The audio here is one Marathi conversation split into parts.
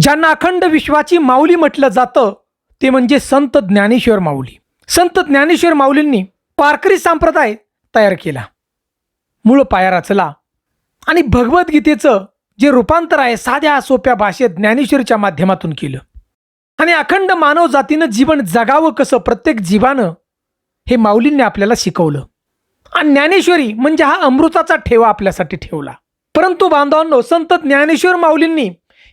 ज्यांना अखंड विश्वाची माऊली म्हटलं जातं ते म्हणजे संत ज्ञानेश्वर माऊली. संत ज्ञानेश्वर माऊलींनी पारकरी संप्रदाय तयार केला. मूळ पाया रचला. आणि भगवद्गीतेचं जे रूपांतर आहे साध्या सोप्या भाषेत ज्ञानेश्वरीच्या माध्यमातून केलं. आणि अखंड मानव जातीनं जीवन जगावं कसं प्रत्येक जीवानं हे माऊलींनी आपल्याला शिकवलं. आणि ज्ञानेश्वरी म्हणजे हा अमृताचा ठेवा आपल्यासाठी ठेवला. परंतु बांधवांनो संत ज्ञानेश्वर माऊलींनी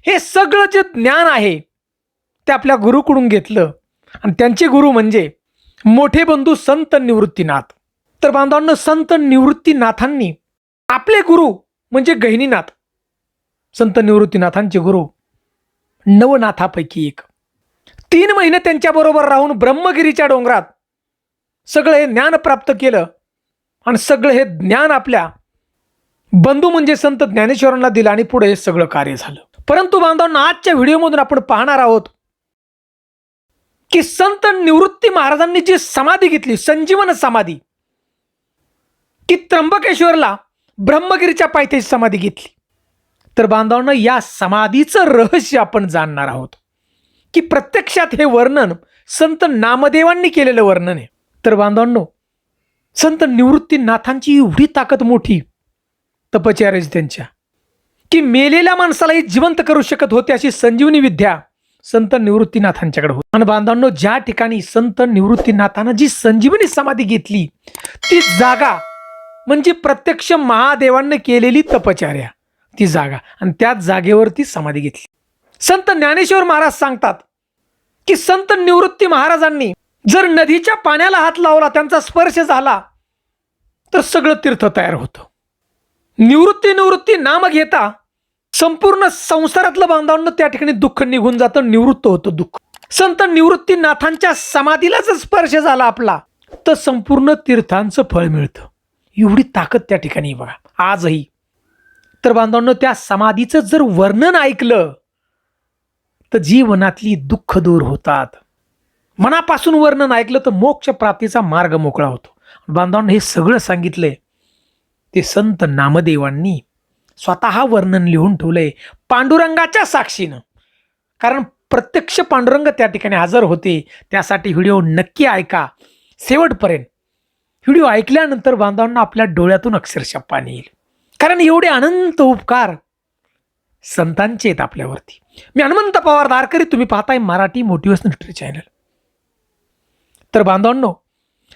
हे सगळं जे ज्ञान आहे ते आपल्या गुरुकडून घेतलं. आणि त्यांचे गुरु म्हणजे मोठे बंधू संत निवृत्तीनाथ. तर बांधवांना संत निवृत्तीनाथांनी आपले गुरु म्हणजे गहिनीनाथ. संत निवृत्तीनाथांचे गुरु नवनाथापैकी एक. तीन महिने त्यांच्याबरोबर राहून ब्रह्मगिरीच्या डोंगरात सगळं हे ज्ञान प्राप्त केलं. आणि सगळं हे ज्ञान आपल्या बंधू म्हणजे संत ज्ञानेश्वरांना दिलं आणि पुढे हे सगळं कार्य झालं. परंतु बांधवांना आजच्या व्हिडिओमधून आपण पाहणार आहोत की संत निवृत्ती महाराजांनी जी समाधी घेतली संजीवन समाधी की त्र्यंबकेश्वरला ब्रह्मगिरीच्या पायथ्याची समाधी घेतली. तर बांधवांना या समाधीचं रहस्य आपण जाणणार आहोत की प्रत्यक्षात हे वर्णन संत नामदेवांनी केलेलं वर्णन आहे. तर बांधवांनो संत निवृत्तीनाथांची एवढी ताकद मोठी तपचार्याची त्यांच्या. की मेलेल्या माणसालाही जिवंत करू शकत होते अशी संजीवनी विद्या संत निवृत्तीनाथांच्याकडे होती. आणि बांधवांनो ज्या ठिकाणी संत निवृत्तीनाथानं जी संजीवनी समाधी घेतली ती जागा म्हणजे प्रत्यक्ष महादेवांनी केलेली तपचार्या ती जागा आणि त्याच जागेवरती समाधी घेतली. संत ज्ञानेश्वर महाराज सांगतात की संत निवृत्ती महाराजांनी जर नदीच्या पाण्याला हात लावला त्यांचा स्पर्श झाला तर सगळं तीर्थ तयार होतं. निवृत्ती निवृत्ती नाम घेता संपूर्ण संसारातलं बांधवांना त्या ठिकाणी दुःख निघून जातं निवृत्त होतं दुःख. संत निवृत्तीनाथांच्या समाधीला जर स्पर्श झाला आपला. तर संपूर्ण तीर्थांचं फळ मिळतं. एवढी ताकद त्या ठिकाणी बघा. आजही. तर बांधवांनो त्या समाधीचं जर वर्णन ऐकलं तर जीवनातली दुःख दूर होतात. मनापासून वर्णन ऐकलं तर मोक्ष प्राप्तीचा मार्ग मोकळा होतो. बांधवांना हे सगळं सांगितलंय ते संत नामदेवांनी स्वतः वर्णन लिहून ठेवलंय पांडुरंगाच्या साक्षीनं. कारण प्रत्यक्ष पांडुरंग त्या ठिकाणी हजर होते त्यासाठी व्हिडिओ नक्की ऐका. शेवटपर्यंत व्हिडिओ ऐकल्यानंतर बांधवांना आपल्या डोळ्यातून अक्षरशः पाणी येईल. कारण एवढे अनंत उपकार संतांचे आहेत आपल्यावरती. मी हनुमंत पवार दारकरी तुम्ही पाहताय मराठी मोटिवेशनल हिस्ट्री चॅनल तर बांधवांनो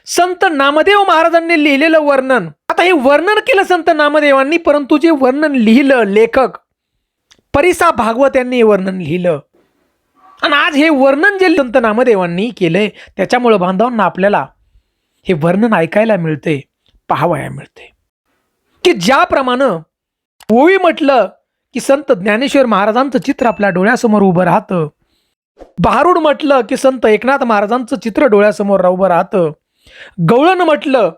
संत नामदेव महाराजांनी लिहिलेलं वर्णन हे वर्णन केलं संत नामदेवांनी परंतु जे वर्णन लिहिलं लेखक परिसा भागवत यांनी हे वर्णन लिहिलं. आणि आज हे वर्णन जे संत नामदेवांनी केलंय त्याच्यामुळं बांधवांना आपल्याला हे वर्णन ऐकायला मिळते पाहावया मिळते. की ज्याप्रमाणे ओवी म्हटलं की संत ज्ञानेश्वर महाराजांचं चित्र आपल्या डोळ्यासमोर उभं राहतं भारूड म्हटलं की संत एकनाथ महाराजांचं चित्र डोळ्यासमोर उभं राहतं गवळण म्हटलं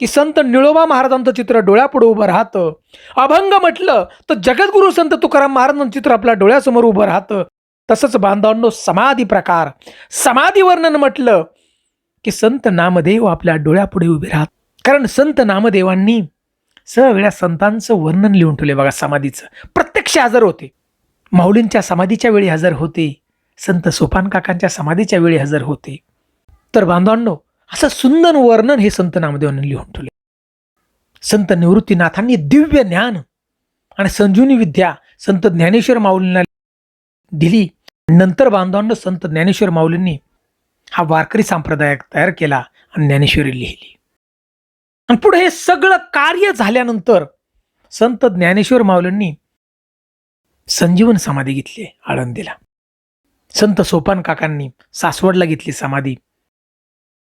की संत निळोबा महाराजांचं चित्र डोळ्यापुढे उभं राहतं. अभंग म्हटलं तर जगद्गुरू संत तुकाराम महाराजांचं चित्र आपल्या डोळ्यासमोर उभं राहतं. तसंच बांधवांनो समाधी प्रकार. समाधी वर्णन म्हटलं की संत नामदेव आपल्या डोळ्यापुढे उभे राहत. कारण संत नामदेवांनी सगळ्या संतांचं वर्णन लिहून ठेवले बघा समाधीचं. प्रत्यक्ष हजर होते. माऊलींच्या समाधीच्या वेळी हजर होते. संत सोपान काकांच्या समाधीच्या वेळी हजर होते. तर बांधवांनो असं सुंदर वर्णन हे संत नामदेवांनी लिहून ठेवले. संत निवृत्तीनाथांनी दिव्य ज्ञान आणि संजीवनी विद्या संत ज्ञानेश्वर माऊलींना दिली. नंतर बांधवांना संत ज्ञानेश्वर माऊलींनी हा वारकरी संप्रदाय तयार केला आणि ज्ञानेश्वरी लिहिली. आणि पुढे हे सगळं कार्य झाल्यानंतर संत ज्ञानेश्वर माऊलींनी संजीवन समाधी घेतली आळंदीला. संत सोपान काकांनी सासवडला घेतली समाधी.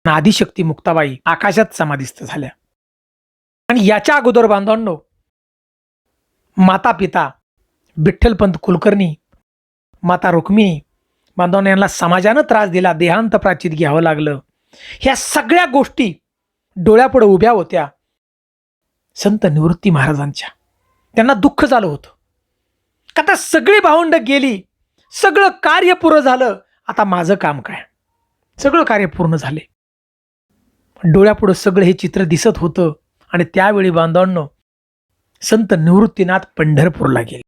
आणि आदिशक्ती मुक्ताबाई आकाशात समाधिस्थ झाल्या. आणि याच्या अगोदर बांधवांनो माता पिता विठ्ठलपंत कुलकर्णी माता रुक्मिणी बांधवांनो यांना समाजानं त्रास दिला देहांत प्राचित घ्यावं लागलं. ह्या सगळ्या गोष्टी डोळ्यापुढे उभ्या होत्या संत निवृत्ती महाराजांच्या. त्यांना दुःख झालं होतं. का आता सगळी भावंड गेली सगळं कार्य पूर्ण झालं आता माझं काम काय? सगळं कार्य पूर्ण झाले. डोळ्यापुढं सगळं हे चित्र दिसत होतं आणि त्यावेळी बांधवांनो संत निवृत्तीनाथ पंढरपूरला गेले.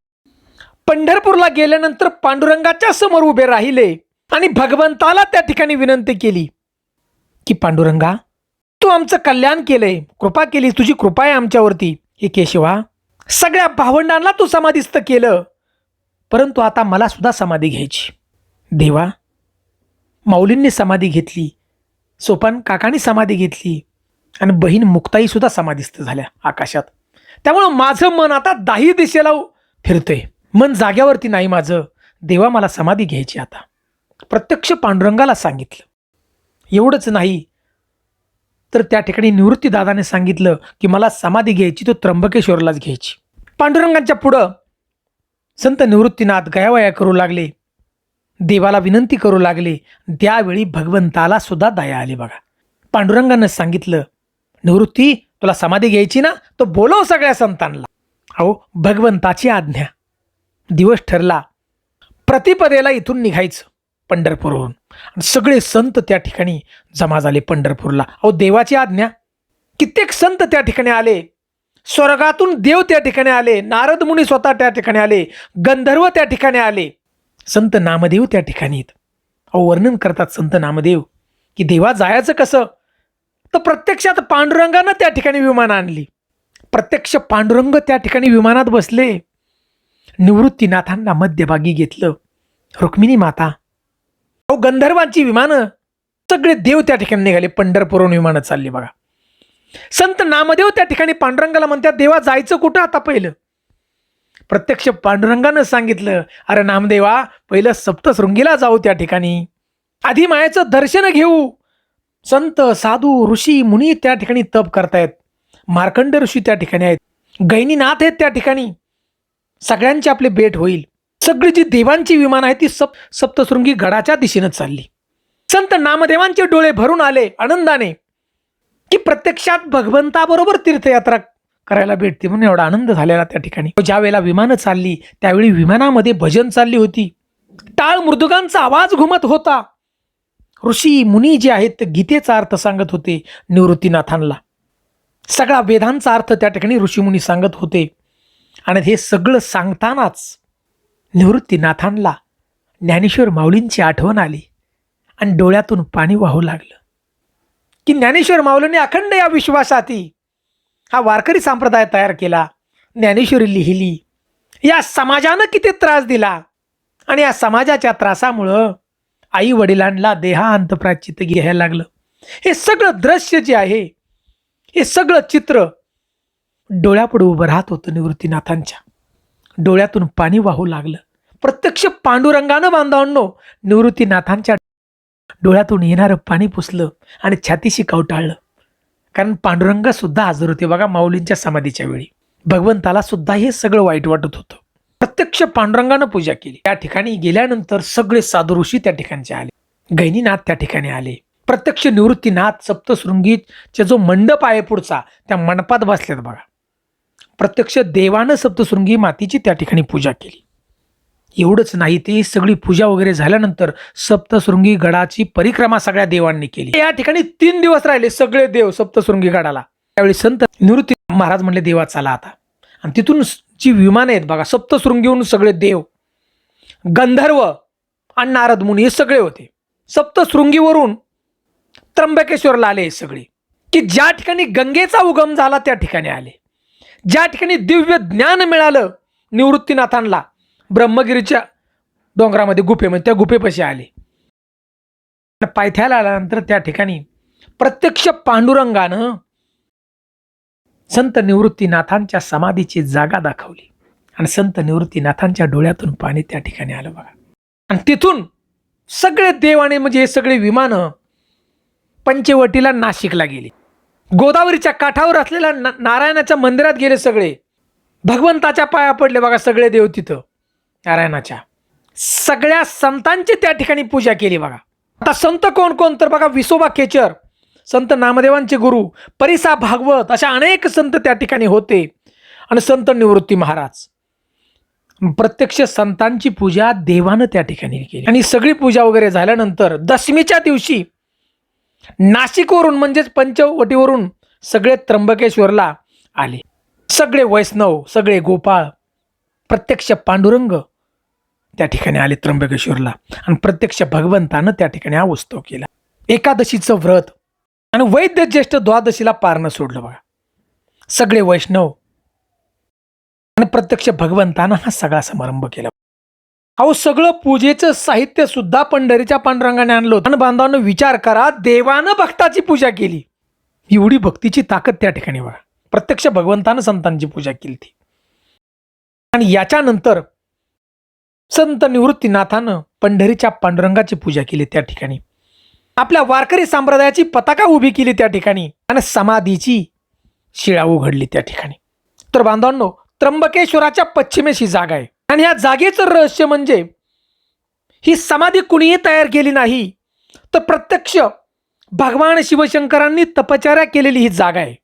पंढरपूरला गेल्यानंतर पांडुरंगाच्या समोर उभे राहिले आणि भगवंताला त्या ठिकाणी विनंती केली की पांडुरंगा तू आमचं कल्याण केलंय कृपा केली तुझी कृपा आहे आमच्यावरती. हे केशवा सगळ्या भावंडांना तू समाधीस्थ केलं परंतु आता मला सुद्धा समाधी घ्यायची. देवा माऊलींनी समाधी घेतली सोपान काकांनी समाधी घेतली. आणि बहीण मुक्ताईसुद्धा समाधीस्थ झाल्या आकाशात. त्यामुळं माझं मन आता दाही दिशेला फिरतंय. मन जाग्यावरती नाही माझं. देवा मला समाधी घ्यायची आता. प्रत्यक्ष पांडुरंगाला सांगितलं. एवढंच नाही. तर त्या ठिकाणी निवृत्तीदादाने सांगितलं की मला समाधी घ्यायची तो त्र्यंबकेश्वरलाच घ्यायची. पांडुरंगांच्या पुढं संत निवृत्तीनाथ गयावया करू लागले. देवाला विनंती करू लागले. त्यावेळी भगवंताला सुद्धा दया आली बघा. पांडुरंगानं सांगितलं निवृत्ती तुला समाधी घ्यायची ना तो बोलव सगळ्या संतांना. अहो भगवंताची आज्ञा. दिवस ठरला. प्रतिपदेला इथून निघायचं पंढरपूरवरून. आणि सगळे संत त्या ठिकाणी जमा झाले पंढरपूरला. अहो देवाची आज्ञा. कित्येक संत त्या ठिकाणी आले. स्वर्गातून देव त्या ठिकाणी आले. नारद मुनी स्वतः त्या ठिकाणी आले. गंधर्व त्या ठिकाणी आले. संत नामदेव त्या ठिकाणी आहेत. अहो वर्णन करतात संत नामदेव की देवा जायचं कसं? तर प्रत्यक्षात पांडुरंगानं त्या ठिकाणी विमान आणली. प्रत्यक्ष पांडुरंग त्या ठिकाणी विमानात बसले. निवृत्तीनाथांना मध्यभागी घेतलं. रुक्मिणी माता अहो गंधर्वांची विमानं सगळे देव त्या ठिकाणी निघाले. पंढरपूरहून विमानं चालली बघा. संत नामदेव त्या ठिकाणी पांडुरंगाला म्हणतात देवा जायचं कुठं आता पहिलं? प्रत्यक्ष पांडुरंगानं सांगितलं अरे नामदेवा पहिलं सप्तशृंगीला जाऊ त्या ठिकाणी. आधी मायाचं दर्शन घेऊ. संत साधू ऋषी मुनी त्या ठिकाणी तप करतायत. मार्कंड ऋषी त्या ठिकाणी आहेत. गैनीनाथ आहेत त्या ठिकाणी. सगळ्यांची आपले भेट होईल. सगळी जी देवांची विमान आहे ती सप सप्तशृंगी गडाच्या दिशेनं चालली. संत नामदेवांचे डोळे भरून आले आनंदाने की प्रत्यक्षात भगवंताबरोबर तीर्थयात्रा करायला भेटते म्हणून एवढा आनंद झालेला त्या ठिकाणी. ज्या वेळेला विमानं चालली त्यावेळी विमानामध्ये भजन चालली होती. टाळ मृदुगांचा आवाज घुमत होता. ऋषी मुनी जे आहेत ते गीतेचा अर्थ सांगत होते निवृत्तीनाथांना. सगळा वेदांचा अर्थ त्या ठिकाणी ऋषीमुनी सांगत होते. आणि हे सगळं सांगतानाच निवृत्तीनाथांना ज्ञानेश्वर माऊलींची आठवण आली आणि डोळ्यातून पाणी वाहू लागलं. की ज्ञानेश्वर माऊलींनी अखंड या विश्वासाती हा वारकरी संप्रदाय तयार केला. ज्ञानेश्वरी लिहिली. या समाजानं किती त्रास दिला. आणि या समाजाच्या त्रासामुळं आई वडिलांना देहांत प्राचित घ्यायला लागलं. हे सगळं दृश्य जे आहे हे सगळं चित्र डोळ्यापुढे उभं राहत होतं निवृत्तीनाथांच्या. डोळ्यातून पाणी वाहू लागलं. प्रत्यक्ष पांडुरंगानं बांधवांनो निवृत्तीनाथांच्या डोळ्यातून येणारं पाणी पुसलं आणि छातीशी कवटाळलं. कारण पांडुरंग सुद्धा हजर होते बघा माऊलींच्या समाधीच्या वेळी. भगवंताला सुद्धा हे सगळं वाईट वाटत होतं. प्रत्यक्ष पांडुरंगानं पूजा केली. त्या ठिकाणी गेल्यानंतर सगळे साधू ऋषी त्या ठिकाणचे आले. गैनीनाथ त्या ठिकाणी आले. प्रत्यक्ष निवृत्तीनाथ सप्तशृंगीचे जो मंडप आहे पुढचा त्या मंडपात बसल्यात बघा. प्रत्यक्ष देवानं सप्तशृंगी मातीची त्या ठिकाणी पूजा केली. एवढंच नाही ते सगळी पूजा वगैरे झाल्यानंतर सप्तशृंगी गडाची परिक्रमा सगळ्या देवांनी केली. या ठिकाणी तीन दिवस राहिले सगळे देव सप्तशृंगी गडाला. त्यावेळी संत निवृत्ती महाराज म्हणले देवा चला आता. आणि तिथून जी विमानं आहेत बघा सप्तशृंगीहून सगळे देव गंधर्व आणि नारद मुनी हे सगळे होते. सप्तशृंगीवरून त्र्यंबकेश्वरला आले हे सगळे. की ज्या ठिकाणी गंगेचा उगम झाला त्या ठिकाणी आले. ज्या ठिकाणी दिव्य ज्ञान मिळालं निवृत्तीनाथांना ब्रह्मगिरीच्या डोंगरामध्ये गुफेमध्ये त्या गुफेपाशी आले. पायथ्याला आल्यानंतर त्या ठिकाणी प्रत्यक्ष पांडुरंगानं संत निवृत्तीनाथांच्या समाधीची जागा दाखवली. आणि संत निवृत्तीनाथांच्या डोळ्यातून पाणी त्या ठिकाणी आलं बघा. आणि तिथून सगळे देवाने म्हणजे हे सगळे विमानं पंचवटीला नाशिकला गेली. गोदावरीच्या काठावर असलेल्या ना नारायणाच्या मंदिरात गेले सगळे. भगवंताच्या पाया पडले बघा सगळे देव तिथं. नारायणाच्या. सगळ्या संतांची त्या ठिकाणी पूजा केली बघा. आता संत कोण कोण? तर बघा विसोबा केचर संत नामदेवांचे गुरु परिसा भागवत अशा अनेक संत त्या ठिकाणी होते. आणि संत निवृत्ती महाराज. प्रत्यक्ष संतांची पूजा देवानं त्या ठिकाणी केली. आणि सगळी पूजा वगैरे झाल्यानंतर दशमीच्या दिवशी नाशिकवरून म्हणजेच पंचवटीवरून सगळे त्र्यंबकेश्वरला आले. सगळे वैष्णव सगळे गोपाळ प्रत्यक्ष पांडुरंग त्या ठिकाणी आले त्र्यंबकेश्वरला आणि प्रत्यक्ष भगवंतानं त्या ठिकाणी हा उत्सव केला. एकादशीचं व्रत आणि वैद्य ज्येष्ठ द्वादशीला पारणं सोडलं बघा. सगळे वैष्णव आणि प्रत्यक्ष भगवंतानं हा सगळा समारंभ केला. अहो सगळं पूजेचं साहित्य सुद्धा पंढरीच्या पांडुरंगाने आणलं होतं. आणि बांधवांनो विचार करा देवानं भक्ताची पूजा केली. एवढी भक्तीची ताकद त्या ठिकाणी बघा. प्रत्यक्ष भगवंतानं संतांची पूजा केली ती. आणि याच्यानंतर संत निवृत्तीनाथानं पंढरीच्या पांडुरंगाची पूजा केली त्या ठिकाणी. आपल्या वारकरी संप्रदायाची पताका उभी केली त्या ठिकाणी आणि समाधीची शिळा उघडली त्या ठिकाणी. तर बांधवांनो त्र्यंबकेश्वराच्या पश्चिमेशी जागा आहे. आणि या जागेचं रहस्य म्हणजे ही समाधी कुणीही तयार केली नाही तर प्रत्यक्ष भगवान शिवशंकरांनी तपचार्या केलेली ही जागा आहे.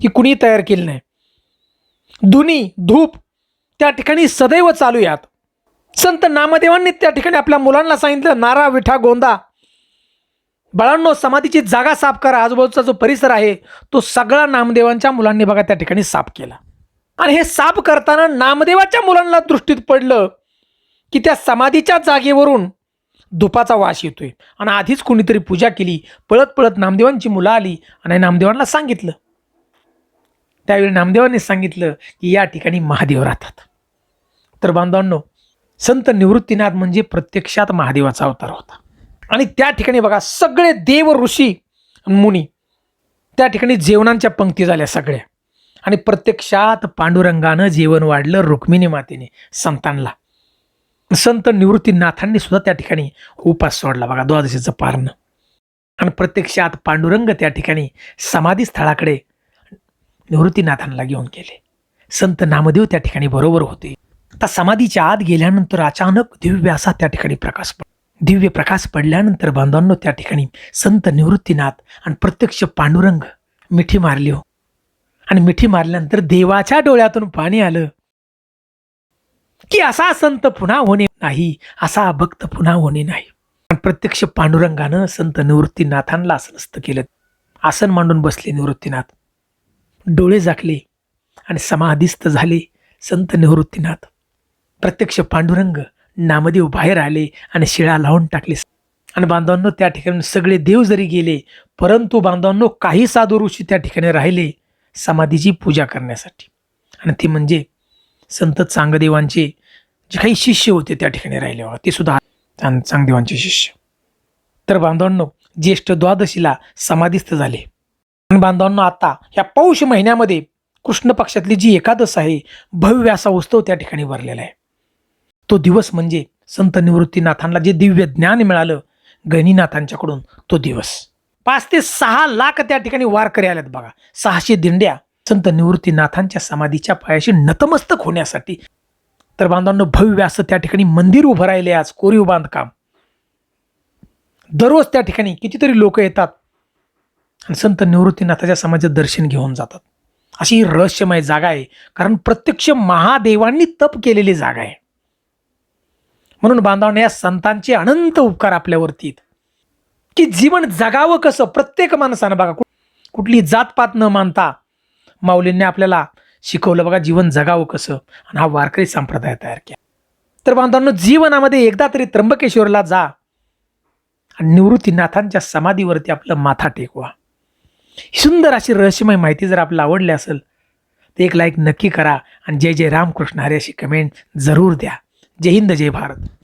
ही कुणी तयार केली नाही. धुनी धूप त्या ठिकाणी सदैव चालू यात संत नामदेवांनी त्या ठिकाणी आपल्या मुलांना सांगितलं नारा विठा गोंदा. बाळांनो समाधीची जागा साफ करा. आजूबाजूचा जो परिसर आहे तो सगळा नामदेवांच्या मुलांनी बघा त्या ठिकाणी साफ केला. आणि हे साफ करताना नामदेवाच्या मुलांना दृष्टीत पडलं की त्या समाधीच्या जागेवरून धुपाचा वास येतोय. आणि आधीच कोणीतरी पूजा केली पळत पळत नामदेवांची मुलं आली आणि नामदेवांना सांगितलं. त्यावेळी नामदेवांनी सांगितलं की या ठिकाणी महादेव राहतात. तर बांधवांनो संत निवृत्तीनाथ म्हणजे प्रत्यक्षात महादेवाचा अवतार होता. आणि त्या ठिकाणी बघा सगळे देव ऋषी मुनी त्या ठिकाणी जेवणांच्या पंक्ती झाल्या सगळ्या. आणि प्रत्यक्षात पांडुरंगानं जेवण वाढलं रुक्मिणी मातेने संतांना. संत निवृत्तीनाथांनी सुद्धा त्या ठिकाणी उपास सोडला बघा द्वादशीचं पारणं. आणि प्रत्यक्षात पांडुरंग त्या ठिकाणी समाधी स्थळाकडे निवृत्तीनाथांना घेऊन गेले. संत नामदेव त्या ठिकाणी बरोबर होते. आता समाधीच्या आत गेल्यानंतर अचानक दिव्य असा त्या ठिकाणी प्रकाश पड दिव्य प्रकाश पडल्यानंतर बांधवांनो त्या ठिकाणी संत निवृत्तीनाथ आणि प्रत्यक्ष पांडुरंग मिठी मारली हो. आणि मिठी मारल्यानंतर देवाच्या डोळ्यातून पाणी आलं. की असा संत पुन्हा होणे नाही असा भक्त पुन्हा होणे नाही. पण प्रत्यक्ष पांडुरंगानं संत निवृत्तीनाथांना आसनस्थ केलं. आसन मांडून बसले निवृत्तीनाथ. डोळे झाकले आणि समाधीस्थ झाले संत निवृत्तीनाथ. प्रत्यक्ष पांडुरंग नामदेव बाहेर आले आणि शिळा लावून टाकले. आणि बांधवांनो त्या ठिकाणी सगळे देव जरी गेले परंतु बांधवांनो काही साधू ऋषी त्या ठिकाणी राहिले समाधीची पूजा करण्यासाठी. आणि ते म्हणजे संत चांगदेवांचे जे काही शिष्य होते त्या ठिकाणी राहिले. ते सुद्धा चांगदेवांचे शिष्य. तर बांधवांनो ज्येष्ठ द्वादशीला समाधीस्थ झाले. आणि बांधवांनो आता ह्या पौष महिन्यामध्ये कृष्ण पक्षातली जी एकादश आहे भव्य असा उत्सव त्या ठिकाणी भरलेला आहे. तो दिवस म्हणजे संत निवृत्तीनाथांना जे दिव्य ज्ञान मिळालं गणिनाथांच्याकडून तो दिवस. पाच ते सहा लाख त्या ठिकाणी वारकरी आल्यात बघा. सहाशे दिंड्या संत निवृत्तीनाथांच्या समाधीच्या पायाशी नतमस्तक होण्यासाठी. तर बांधवांनो भव्य असं त्या ठिकाणी मंदिर उभं राहिले आज कोरीव बांधकाम. दररोज त्या ठिकाणी कितीतरी लोक येतात आणि संत निवृत्तीनाथाच्या समाजात दर्शन घेऊन जातात. अशी रहस्यमय जागा आहे कारण प्रत्यक्ष महादेवांनी तप केलेली जागा आहे. म्हणून बांधवांना या संतांचे अनंत उपकार आपल्यावरती आहेत. की जीवन जगावं कसं? प्रत्येक माणसानं बघा कुठली जातपात न मानता माऊलींनी आपल्याला शिकवलं बघा जीवन जगावं कसं? आणि हा वारकरी संप्रदाय तयार केला. तर बांधवांनो जीवनामध्ये एकदा तरी त्र्यंबकेश्वरला जा आणि निवृत्तीनाथांच्या समाधीवरती आपलं माथा टेकवा. ही सुंदर अशी रहस्यमय माहिती जर आपल्याला आवडली असेल तर एक लाईक नक्की करा आणि जय जय रामकृष्ण. हरे अशी कमेंट जरूर द्या. जय हिंद जय भारत.